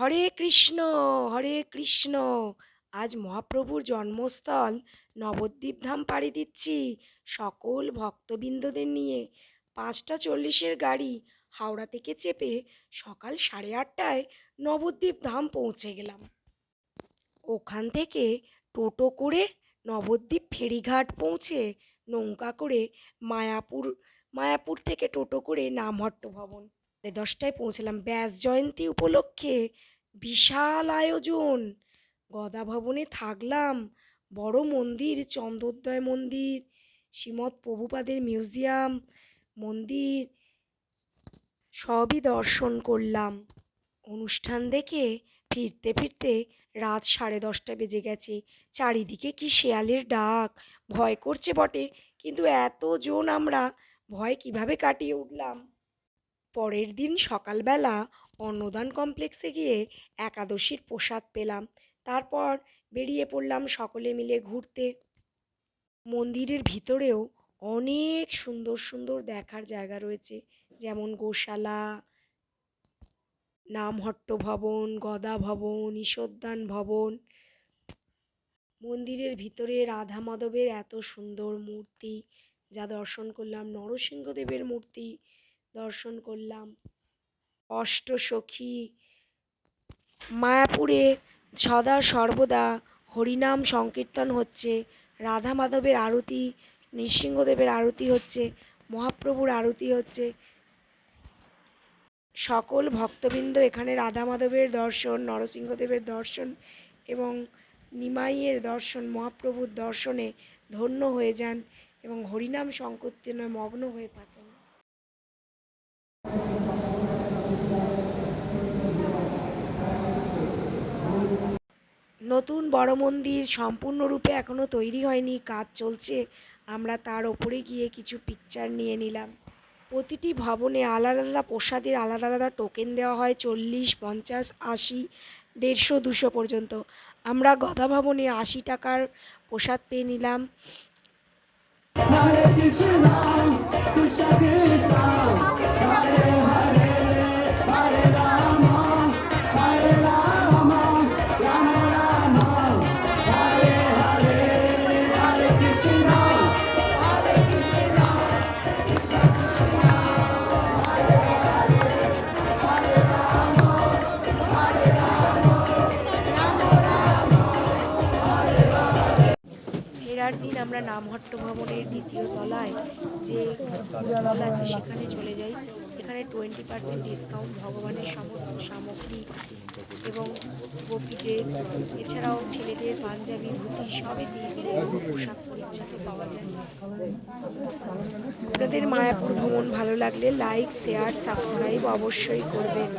হরে কৃষ্ণ হরে কৃষ্ণ। আজ মহাপ্রভুর জন্মস্থল নবদ্বীপ ধাম পাড়ি দিচ্ছি সকল ভক্তবৃন্দদের নিয়ে। পাঁচটা চল্লিশের গাড়ি হাওড়া থেকে চেপে সকাল সাড়ে আটটায় নবদ্বীপ ধাম পৌঁছে গেলাম। ওখান থেকে টোটো করে নবদ্বীপ ফেরিঘাট পৌঁছে নৌকা করে মায়াপুর মায়াপুর থেকে টোটো করে নামহট্ট ভবন। দশটায় পৌঁছলাম। ব্যাস জয়ন্তী উপলক্ষে বিশাল আয়োজন। গদা ভবনে থাকলাম। বড় মন্দির, চন্দ্রোদয় মন্দির, শ্রীমৎ প্রভুপাদের মিউজিয়াম, মন্দির, সবই দর্শন করলাম। অনুষ্ঠান দেখে ফিরতে ফিরতে রাত সাড়ে দশটা বেজে গেছে। চারিদিকে কি শেয়ালের ডাক। ভয় করছে বটে, কিন্তু এতজন আমরা ভয় কীভাবে কাটিয়ে উঠলাম? পরের দিন সকালবেলা অন্নদান কমপ্লেক্সে গিয়ে একাদশীর প্রসাদ পেলাম। তারপর বেরিয়ে পড়লাম সকলে মিলে ঘুরতে। মন্দিরের ভিতরেও অনেক সুন্দর সুন্দর দেখার জায়গা রয়েছে, যেমন গোশালা, নামহট্ট ভবন, গদা ভবন, ঈশ্বরদান ভবন। মন্দিরের ভিতরে রাধা মাধবের এত সুন্দর মূর্তি, যা দর্শন করলাম নরসিংহদেবের মূর্তি দর্শন করলাম। অষ্টসখী মায়াপুরে সদা সর্বদা হরিনাম সংকীর্তন হচ্ছে। রাধা মাধবের আরতি, নৃসিংহদেবের আরতি হচ্ছে, মহাপ্রভুর আরতি হচ্ছে। সকল ভক্তবৃন্দ এখানে রাধা মাধবের দর্শন, নরসিংহদেবের দর্শন এবং নিমাইয়ের দর্শন, মহাপ্রভুর দর্শনে ধন্য হয়ে যান এবং হরিনাম সংকীর্তনে মগ্ন হয়ে থাকেন। নতুন বড় মন্দির সম্পূর্ণরূপে এখনও তৈরি হয়নি, কাজ চলছে। আমরা তার ওপরে গিয়ে কিছু পিকচার নিয়ে নিলাম। প্রতিটি ভবনে আলাদা আলাদা প্রসাদের আলাদা আলাদা টোকেন দেওয়া হয়, চল্লিশ, পঞ্চাশ, আশি, দেড়শো, দুশো পর্যন্ত। আমরা গদা ভবনে আশি টাকার প্রসাদ পেয়ে নিলাম। ফেরার দিন আমরা নামহট্ট ভবনের দ্বিতীয় তলায় যে হোটেল আছে সেখানে চলে যাই। এখানে টোয়েন্টি পার্সেন্ট ডিসকাউন্ট ভগবানের সমস্ত সামগ্রী এবং গোপী ড্রেস এছাড়াও ছেলেদের পাঞ্জাবি, ধুতি সবই দিয়ে পোশাক পরিচ্ছদ পাওয়া যায়। আপনাদের মায়াপুর ভ্রমণ ভালো লাগলে লাইক শেয়ার সাবস্ক্রাইব অবশ্যই করবেন।